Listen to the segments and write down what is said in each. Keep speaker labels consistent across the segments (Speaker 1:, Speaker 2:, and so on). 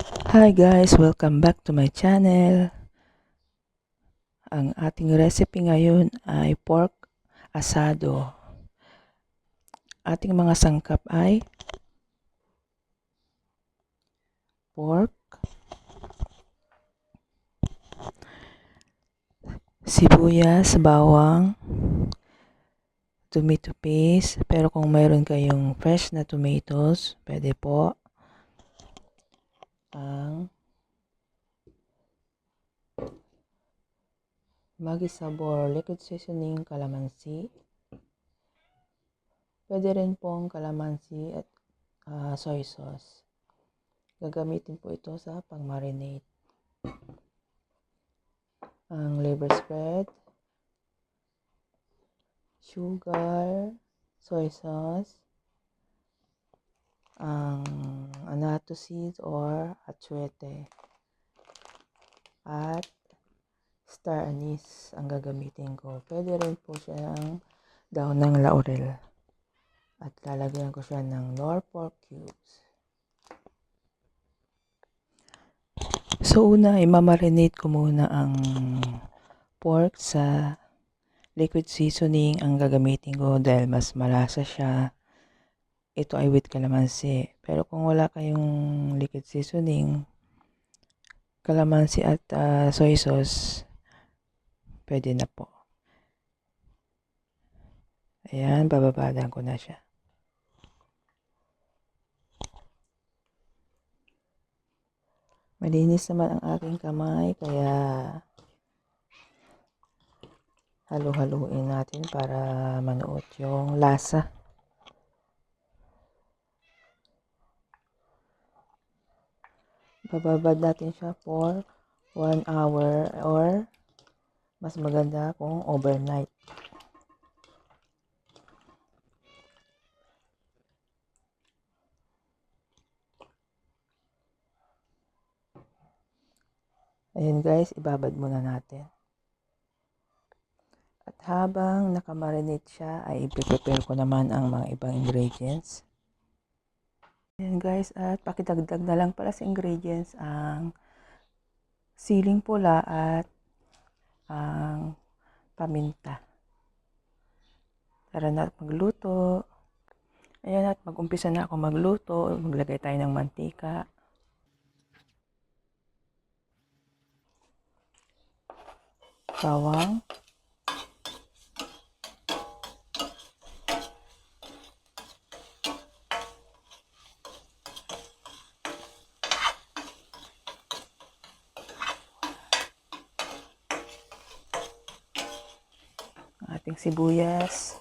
Speaker 1: Hi guys, welcome back to my channel. Ang ating recipe ngayon ay pork asado. Ating mga sangkap ay pork, sibuyas, bawang, tomato paste, pero kung mayroon kayong fresh na tomatoes, pwede po ang Maggi Sabor Liquid Seasoning Calamansi. Pwede rin pong calamansi at ah, soy sauce. Gagamitin po ito sa pang-marinate. Ang liver spread, sugar, soy sauce, ang anato seeds or atsuete, at star anise ang gagamitin ko. Pwede rin po siya ng daon ng laurel. At lalagyan ko siya ng Norfolk cubes. So una, imamarinate ko muna ang pork sa liquid seasoning ang gagamitin ko dahil mas malasa siya. Ito ay with calamansi. Pero kung wala kayong liquid seasoning, calamansi at ah, soy sauce, pwede na po. Ayan, bababadan ko na siya. Malinis naman ang aking kamay, kaya halu-haluin natin para manuot yung lasa. Bababad natin siya for 1 hour or mas maganda kung overnight. Ayun guys, ibabad muna natin. At habang nakamarinate siya, ay i-prepare ko naman ang mga ibang ingredients. Ayan guys, at pakidagdag na lang pala sa ingredients ang siling pula at ang paminta. Tara na magluto. Ayan at mag-umpisa na ako magluto. Maglagay tayo ng mantika. Bawang. Ating sibuyas.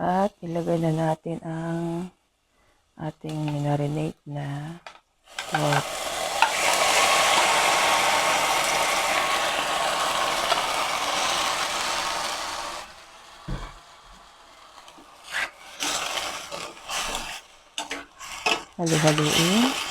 Speaker 1: At ilagay na natin ang ating minarinate na pork. Halu-haluin.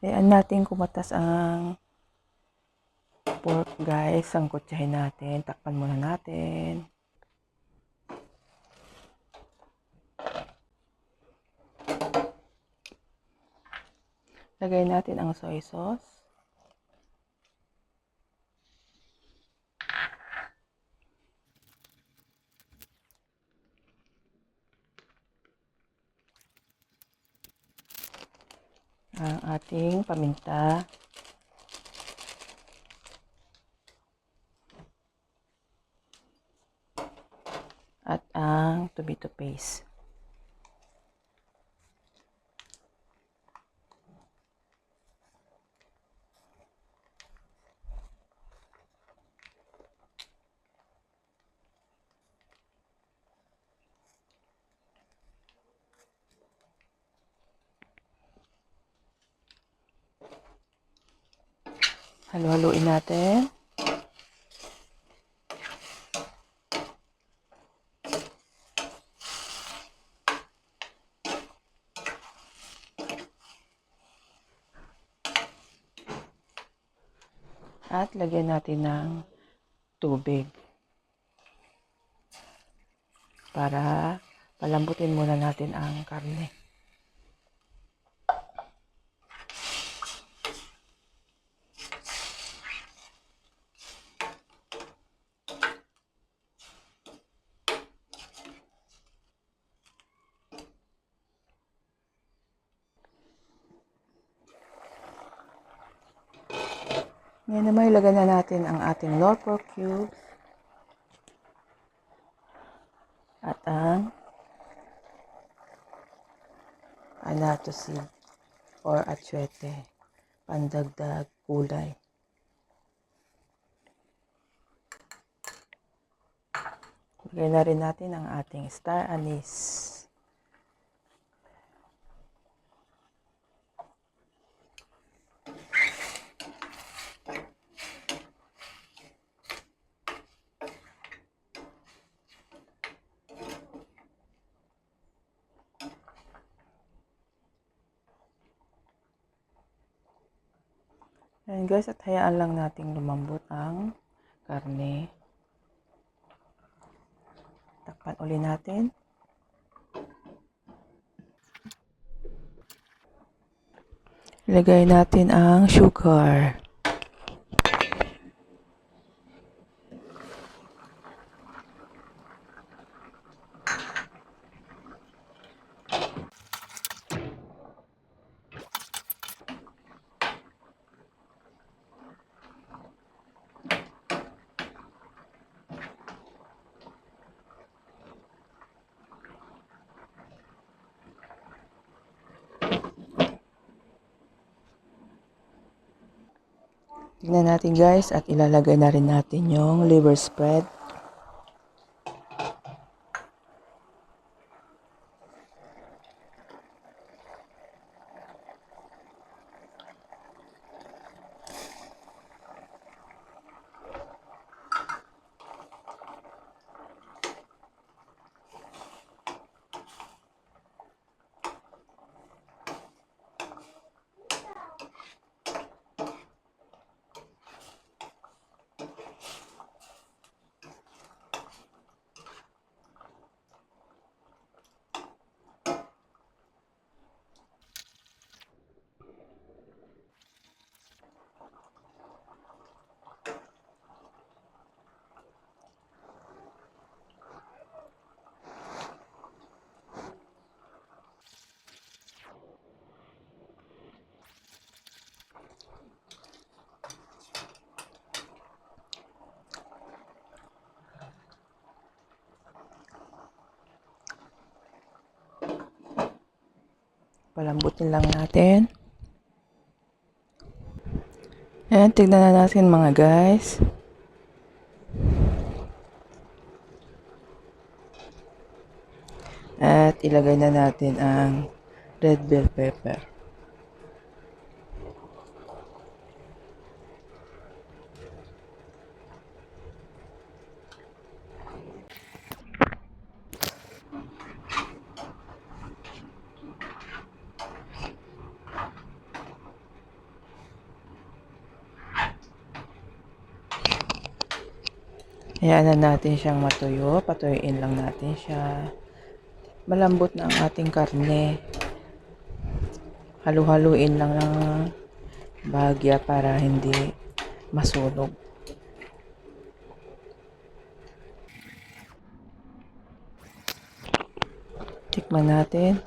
Speaker 1: Ayan natin kumatas ang pork guys. Ang kutsahin natin. Takpan muna natin. Lagay natin ang soy sauce. Ang ating paminta. At ang tomato paste. Halo-haloin natin. At lagyan natin ng tubig. Para palambutin muna natin ang karne. Ngayon naman ilagay na natin ang ating Lord pork cubes at ang anato seed or atsuete pandagdag kulay. Lagay na rin natin ang ating star anise. Ayan guys, at hayaan lang nating lumambot ang karne. Takpan uli natin. Ilagay natin ang sugar. Tingnan natin guys at ilalagay na rin natin yung liver spread. Palambutin lang natin. Ayan, tignan na natin mga guys. At ilagay na natin ang red bell pepper. Hayaan na natin siyang matuyo. Patuyuin lang natin siya. Malambot na ang ating karne. Halu-haluin lang ng bagya para hindi masunog. Tikman natin.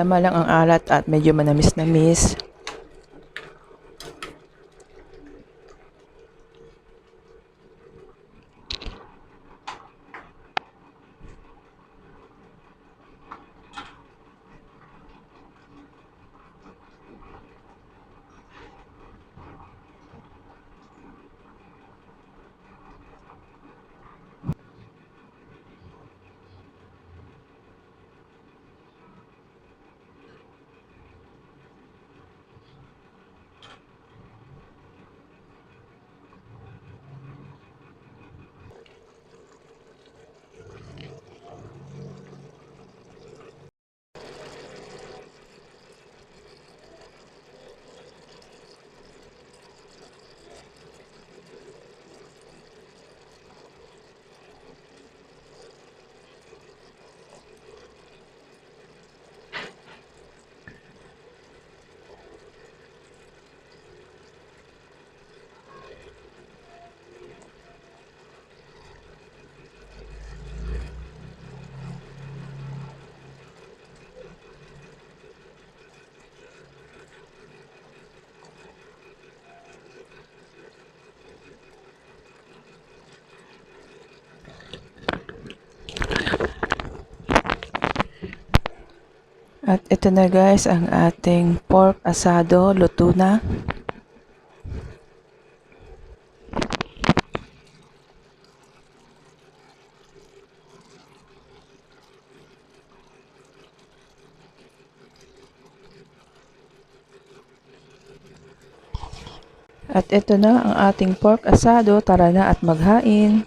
Speaker 1: Tama lang ang alat at medyo manamis-namis. At ito na guys ang ating pork asado, luto na. At ito na ang ating pork asado. Tara na at maghain.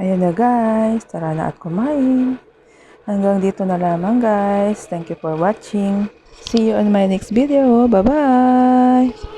Speaker 1: Ayan na guys, tara na at kumain. Hanggang dito na lamang guys. Thank you for watching. See you on my next video. Bye-bye!